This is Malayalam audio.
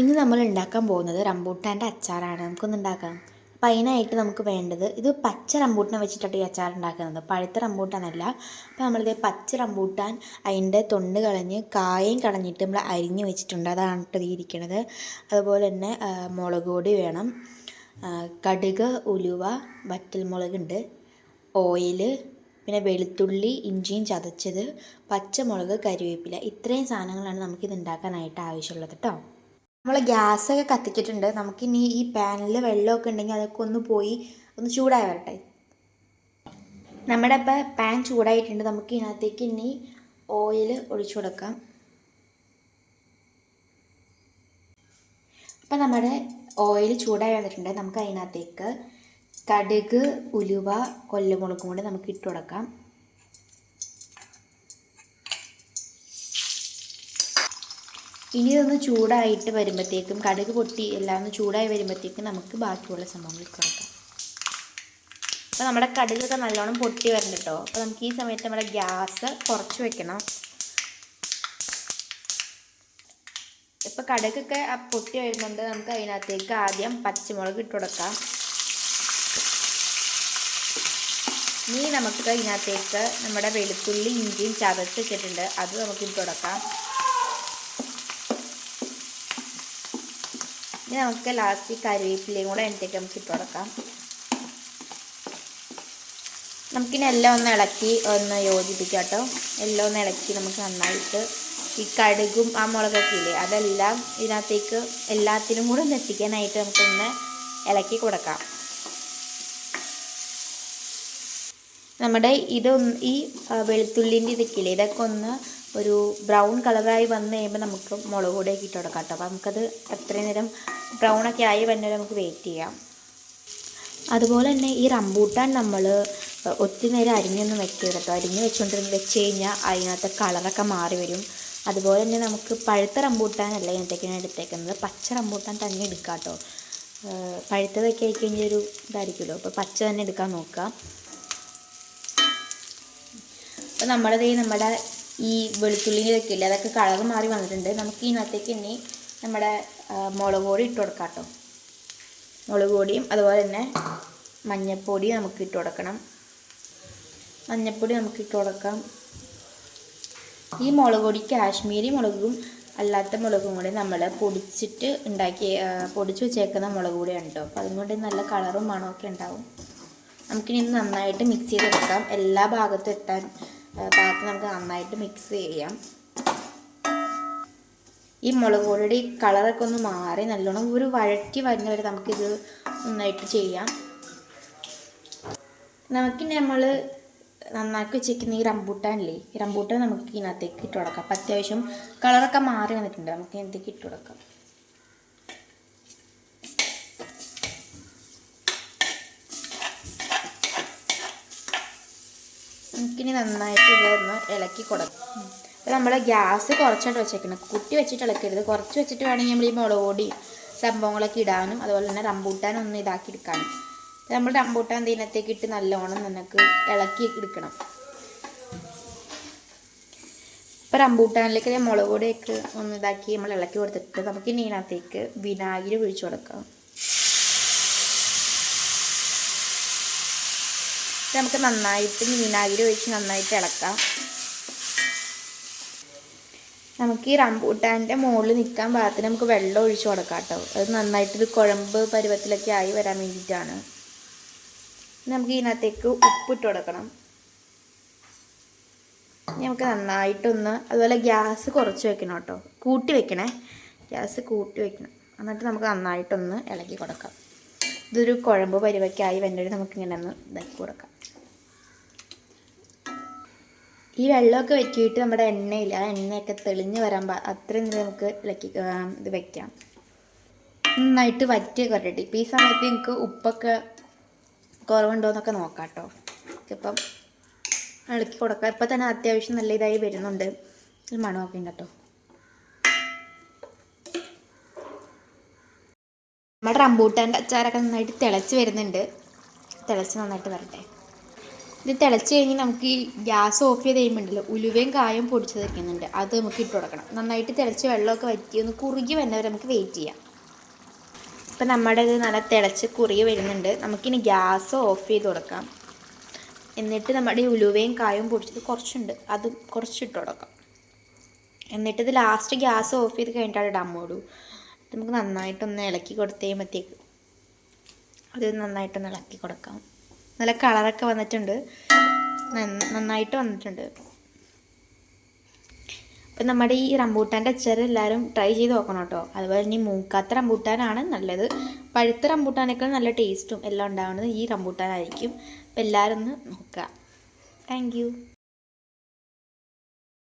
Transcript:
ഇന്ന് നമ്മൾ ഉണ്ടാക്കാൻ പോകുന്നത് റംബൂട്ടാന്റെ അച്ചാറാണ്. നമുക്കൊന്ന് ഉണ്ടാക്കാം. പൈനായിട്ട് നമുക്ക് വേണ്ടത് ഇത് പച്ച റംബൂട്ടാൻ വെച്ചിട്ടാണ് ഈ അച്ചാർ ഉണ്ടാക്കുന്നത്. പഴുത്ത റംബൂട്ടാനല്ല. അപ്പോൾ നമ്മളിത് പച്ച റംബൂട്ടാൻ അതിന്റെ തൊണ്ട് കളഞ്ഞ് കായയും കളഞ്ഞിട്ട് നമ്മൾ അരിഞ്ഞ് വെച്ചിട്ടുണ്ട്. അതാണ് ഇരിക്കുന്നത് അതുപോലെ തന്നെ മുളക് പൊടി വേണം. കടുക് ഉലുവ വറ്റൽമുളകുണ്ട് ഓയിൽ പിന്നെ വെളുത്തുള്ളി ഇഞ്ചിയും ചതച്ചത് പച്ചമുളക് കരിവേപ്പില ഇത്രയും സാധനങ്ങളാണ് നമുക്കിത് ഉണ്ടാക്കാനായിട്ട് ആവശ്യമുള്ളത് കേട്ടോ. നമ്മൾ ഗ്യാസൊക്കെ കത്തിച്ചിട്ടുണ്ട്. നമുക്കിനി ഈ പാനിൽ വെള്ളമൊക്കെ ഉണ്ടെങ്കിൽ അതൊക്കെ ഒന്ന് പോയി ഒന്ന് ചൂടായി വരട്ടെ നമ്മുടെ ഇപ്പം പാൻ ചൂടായിട്ടുണ്ട്. നമുക്ക് ഇതിനകത്തേക്ക് ഇനി ഓയിൽ ഒഴിച്ചു കൊടുക്കാം. അപ്പം നമ്മുടെ ഓയിൽ ചൂടായി വന്നിട്ടുണ്ട്. നമുക്ക് അതിനകത്തേക്ക് കടുക് ഉലുവ കൊല്ലുമുളകും കൂടി നമുക്ക് ഇട്ട് കൊടുക്കാം. ഇനി ഇതൊന്ന് ചൂടായിട്ട് വരുമ്പോഴത്തേക്കും കടുക് പൊട്ടി എല്ലാം ഒന്ന് ചൂടായി വരുമ്പോഴത്തേക്കും നമുക്ക് ബാക്കിയുള്ള സംഭവങ്ങൾ കുറക്കാം അപ്പോൾ നമ്മുടെ കടുകൊക്കെ നല്ലോണം പൊട്ടി വരണം കേട്ടോ അപ്പോൾ നമുക്ക് ഈ സമയത്ത് നമ്മുടെ ഗ്യാസ് കുറച്ച് വെക്കണം. ഇപ്പോൾ കടുകൊക്കെ പൊട്ടി വരുന്നുണ്ട്. നമുക്ക് അതിനകത്തേക്ക് ആദ്യം പച്ചമുളക് ഇട്ട് കൊടുക്കാം. ഇനി നമുക്ക് ഇതിനകത്തേക്ക് നമ്മുടെ വെളുത്തുള്ളി ഇഞ്ചിയും ചതച്ച് വെച്ചിട്ടുണ്ട്. അത് നമുക്ക് ഇട്ട് കൊടുക്കാം. ഇനി നമുക്ക് ലാസ്റ്റ് കറിവേപ്പിലയും കൂടെ അതിനകത്തേക്ക് നമുക്ക് ഇട്ട് കൊടുക്കാം. നമുക്കിനി എല്ലാം ഒന്ന് ഇളക്കി ഒന്ന് യോജിപ്പിക്കാം കേട്ടോ. എല്ലാം ഒന്ന് ഇളക്കി നമുക്ക് നന്നായിട്ട് ഈ കടുകും ആ മുളകൊക്കെ ഇല്ലേ അതെല്ലാം ഇതിനകത്തേക്ക് എല്ലാത്തിനും കൂടെ ഒന്ന് എത്തിക്കാനായിട്ട് നമുക്കൊന്ന് ഇളക്കി കൊടുക്കാം. നമ്മുടെ ഇതൊന്ന് ഈ വെളുത്തുള്ളിന്റെ ഇതൊക്കെ ഇല്ലേ ഇതൊക്കെ ഒന്ന് ഒരു ബ്രൗൺ കളറായി വന്നു കഴിയുമ്പോൾ നമുക്ക് മുളക് പൊടിയൊക്കെ ഇട്ട് കൊടുക്കാം കേട്ടോ. അപ്പോൾ നമുക്കത് എത്രയും നേരം ബ്രൗൺ ഒക്കെ ആയി വന്നാൽ നമുക്ക് വെയിറ്റ് ചെയ്യാം. അതുപോലെ തന്നെ ഈ റംബൂട്ടാൻ നമ്മൾ ഒത്തിരി നേരം അരിഞ്ഞൊന്നും വെക്കരുത് കേട്ടോ. അരിഞ്ഞ് വെച്ചുകൊണ്ടിരുന്ന് വെച്ച് കഴിഞ്ഞാൽ അതിനകത്തെ കളറൊക്കെ മാറി വരും. അതുപോലെ തന്നെ നമുക്ക് പഴുത്ത റംബൂട്ടാനല്ല ഇതിനകത്തേക്കാണ് എടുത്തേക്കുന്നത്. പച്ച റംബൂട്ടാൻ തന്നെ എടുക്കാം കേട്ടോ. പഴുത്തതൊക്കെ ആയി കഴിഞ്ഞാൽ ഒരു ഇതായിരിക്കുമല്ലോ. അപ്പോൾ പച്ച തന്നെ എടുക്കാൻ നോക്കുക അപ്പോൾ നമ്മളത് നമ്മുടെ ഈ വെളുത്തുള്ളി ഇതൊക്കെ ഇല്ല അതൊക്കെ കളർ മാറി വന്നിട്ടുണ്ട്. നമുക്ക് ഇതിനകത്തേക്ക് ഇനി നമ്മുടെ മുളക് പൊടി ഇട്ട് കൊടുക്കാം കേട്ടോ. മുളക് പൊടിയും അതുപോലെ തന്നെ മഞ്ഞൾപ്പൊടി നമുക്ക് ഇട്ട് കൊടുക്കണം. മഞ്ഞൾപ്പൊടി നമുക്ക് ഇട്ട് കൊടുക്കാം. ഈ മുളക് പൊടി കാശ്മീരി മുളകും അല്ലാത്ത മുളകും കൂടി നമ്മൾ പൊടിച്ചിട്ട് ഉണ്ടാക്കി പൊടിച്ച് വെച്ചേക്കുന്ന മുളക് പൊടിയാണ് കേട്ടോ. അപ്പോൾ അതുകൊണ്ട് നല്ല കളറും മണമൊക്കെ ഉണ്ടാവും. നമുക്കിനി നന്നായിട്ട് മിക്സ് ചെയ്തെടുക്കാം. എല്ലാ ഭാഗത്തും എത്താൻ ഭാഗത്ത് നമുക്ക് നന്നായിട്ട് മിക്സ് ചെയ്യാം. ഈ മുളക് പൊടിയുടെ കളറൊക്കെ ഒന്ന് മാറി നല്ലോണം ഒരു വഴറ്റി വരുന്ന വരെ നമുക്കിത് നന്നായിട്ട് ചെയ്യാം. നമുക്കിനി നമ്മൾ നന്നാക്കി വെച്ചേക്കുന്ന ഈ റംബൂട്ടാനില്ലേ ഈ റംബൂട്ടാൻ നമുക്ക് ഇതിനകത്തേക്ക് ഇട്ട് കൊടുക്കാം. അപ്പം അത്യാവശ്യം കളറൊക്കെ മാറി വന്നിട്ടുണ്ട്. നമുക്ക് ഇതിനകത്തേക്ക് ഇട്ട് കൊടുക്കാം. നമുക്കിനി നന്നായിട്ട് ഇതൊന്ന് ഇളക്കി കൊടുക്കും. അപ്പോൾ നമ്മൾ ഗ്യാസ് കുറച്ചായിട്ട് വെച്ചേക്കണം. കുട്ടി വെച്ചിട്ട് ഇളക്കരുത്. കുറച്ച് വെച്ചിട്ട് വേണമെങ്കിൽ നമ്മൾ ഈ മുളക് പൊടി സംഭവങ്ങളൊക്കെ ഇടാനും അതുപോലെ തന്നെ റംബൂട്ടാനും ഒന്ന് ഇതാക്കി എടുക്കാനും. നമ്മൾ റംബൂട്ടാൻ ഇതിനകത്തേക്ക് ഇട്ട് നല്ലോണം നമുക്ക് ഇളക്കി എടുക്കണം. ഇപ്പോൾ റംബൂട്ടാനിലേക്ക് മുളക് പൊടിയൊക്കെ ഒന്ന് ഇതാക്കി നമ്മൾ ഇളക്കി കൊടുത്തിട്ട് നമുക്ക് ഇനി ഇതിനകത്തേക്ക് വിനാഗിരി ഒഴിച്ചു കൊടുക്കാം. നമുക്ക് നന്നായിട്ട് വിനാഗിരി ഒഴിച്ച് നന്നായിട്ട് ഇളക്കാം. നമുക്ക് ഈ റംബൂട്ടാന്റെ മുകളിൽ നിൽക്കാൻ പാകത്തിന് നമുക്ക് വെള്ളം ഒഴിച്ച് കൊടുക്കാം കേട്ടോ. അത് നന്നായിട്ട് ഇത് കുഴമ്പ് പരുവത്തിലൊക്കെ ആയി വരാൻ വേണ്ടിയിട്ടാണ്. നമുക്ക് ഇതിനകത്തേക്ക് ഉപ്പിട്ട് കൊടുക്കണം. നമുക്ക് നന്നായിട്ടൊന്ന് അതുപോലെ ഗ്യാസ് കുറച്ച് വെക്കണം കേട്ടോ. കൂട്ടി വെക്കണേ. ഗ്യാസ് കൂട്ടി വെക്കണം. എന്നിട്ട് നമുക്ക് നന്നായിട്ടൊന്ന് ഇളക്കി കൊടുക്കാം. ഇതൊരു കുഴമ്പ് പരുവൊക്കെ ആയി നമുക്കിങ്ങനെ ഒന്ന് ഇതാക്കി കൊടുക്കാം. ഈ വെള്ളമൊക്കെ വെക്കിയിട്ട് നമ്മുടെ എണ്ണയില്ല ആ എണ്ണയൊക്കെ തെളിഞ്ഞ് വരാൻ അത്രയും നമുക്ക് ഇളക്കി ഇത് വെക്കാം. നന്നായിട്ട് വറ്റിയ വരട്ടെ ഇപ്പോൾ ഈ സമയത്ത് നിങ്ങൾക്ക് ഉപ്പൊക്കെ കുറവുണ്ടോയെന്നൊക്കെ നോക്കാം കേട്ടോ ഇപ്പം ഇളക്കി കൊടുക്കാം. ഇപ്പം തന്നെ അത്യാവശ്യം നല്ല ഇതായി വരുന്നുണ്ട്. മണമൊക്കെ ഉണ്ട് കേട്ടോ. നമ്മുടെ റംബൂട്ടാന്റെ അച്ചാറൊക്കെ നന്നായിട്ട് തിളച്ച് വരുന്നുണ്ട്. തിളച്ച് നന്നായിട്ട് വരട്ടെ. ഇത് തിളച്ച് കഴിഞ്ഞ് നമുക്ക് ഈ ഗ്യാസ് ഓഫ് ചെയ്ത് കഴിയുമ്പോണ്ടല്ലോ ഉലുവയും കായും പൊടിച്ചത് വെക്കുന്നുണ്ട് അത് നമുക്ക് ഇട്ട് കൊടുക്കണം. നന്നായിട്ട് തിളച്ച് വെള്ളമൊക്കെ വറ്റി ഒന്ന് കുറുകി വരുന്നവരെ നമുക്ക് വെയിറ്റ് ചെയ്യാം. ഇപ്പം നമ്മുടെ ഇത് നല്ല തിളച്ച് കുറുകി വരുന്നുണ്ട്. നമുക്കിനി ഗ്യാസ് ഓഫ് ചെയ്ത് കൊടുക്കാം. എന്നിട്ട് നമ്മുടെ ഈ ഉലുവയും കായും പൊടിച്ചത് കുറച്ചുണ്ട്. അത് കുറച്ചിട്ട് കൊടുക്കാം. എന്നിട്ട് ഇത് ലാസ്റ്റ് ഗ്യാസ് ഓഫ് ചെയ്ത് കഴിഞ്ഞിട്ടാണ് ഇടാൻ പോടൂ. നമുക്ക് നന്നായിട്ടൊന്ന് ഇളക്കി കൊടുത്ത് കഴിയുമ്പോഴത്തേക്ക് അത് നന്നായിട്ടൊന്ന് ഇളക്കി കൊടുക്കാം. നല്ല കളറൊക്കെ വന്നിട്ടുണ്ട്. നന്ന- നന്നായിട്ട് വന്നിട്ടുണ്ട്. അപ്പം നമ്മുടെ ഈ റംബൂട്ടാന്റെ അച്ചാർ എല്ലാവരും ട്രൈ ചെയ്ത് നോക്കണം കേട്ടോ. അതുപോലെ ഇനി മൂക്കാത്ത റംബൂട്ടാനാണ് നല്ലത്. പഴുത്ത റംബൂട്ടാനേക്കാൾ നല്ല ടേസ്റ്റും എല്ലാം ഉണ്ടാവുന്നത് ഈ റംബൂട്ടാനായിരിക്കും. അപ്പം എല്ലാവരും ഒന്ന് നോക്കുക. താങ്ക്